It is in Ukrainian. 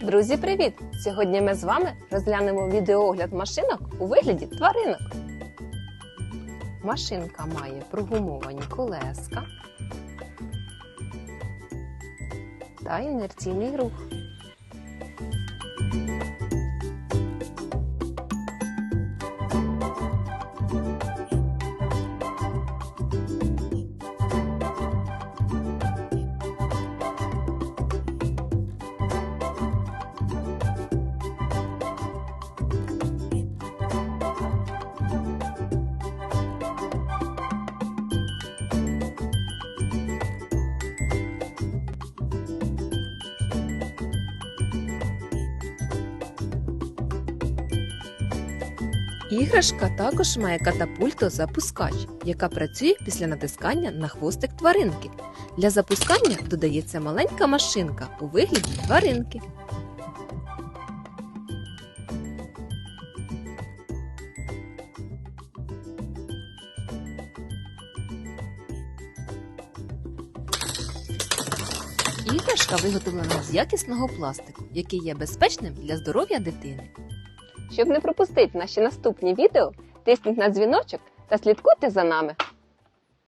Друзі, привіт! Сьогодні ми з вами розглянемо відеоогляд машинок у вигляді тваринок. Машинка має прогумовані колеска та інерційний рух. Іграшка також має катапульту-запускач, яка працює після натискання на хвостик тваринки. Для запускання додається маленька машинка у вигляді тваринки. Іграшка виготовлена з якісного пластику, який є безпечним для здоров'я дитини. Щоб не пропустити наші наступні відео, тисніть на дзвіночок та слідкуйте за нами.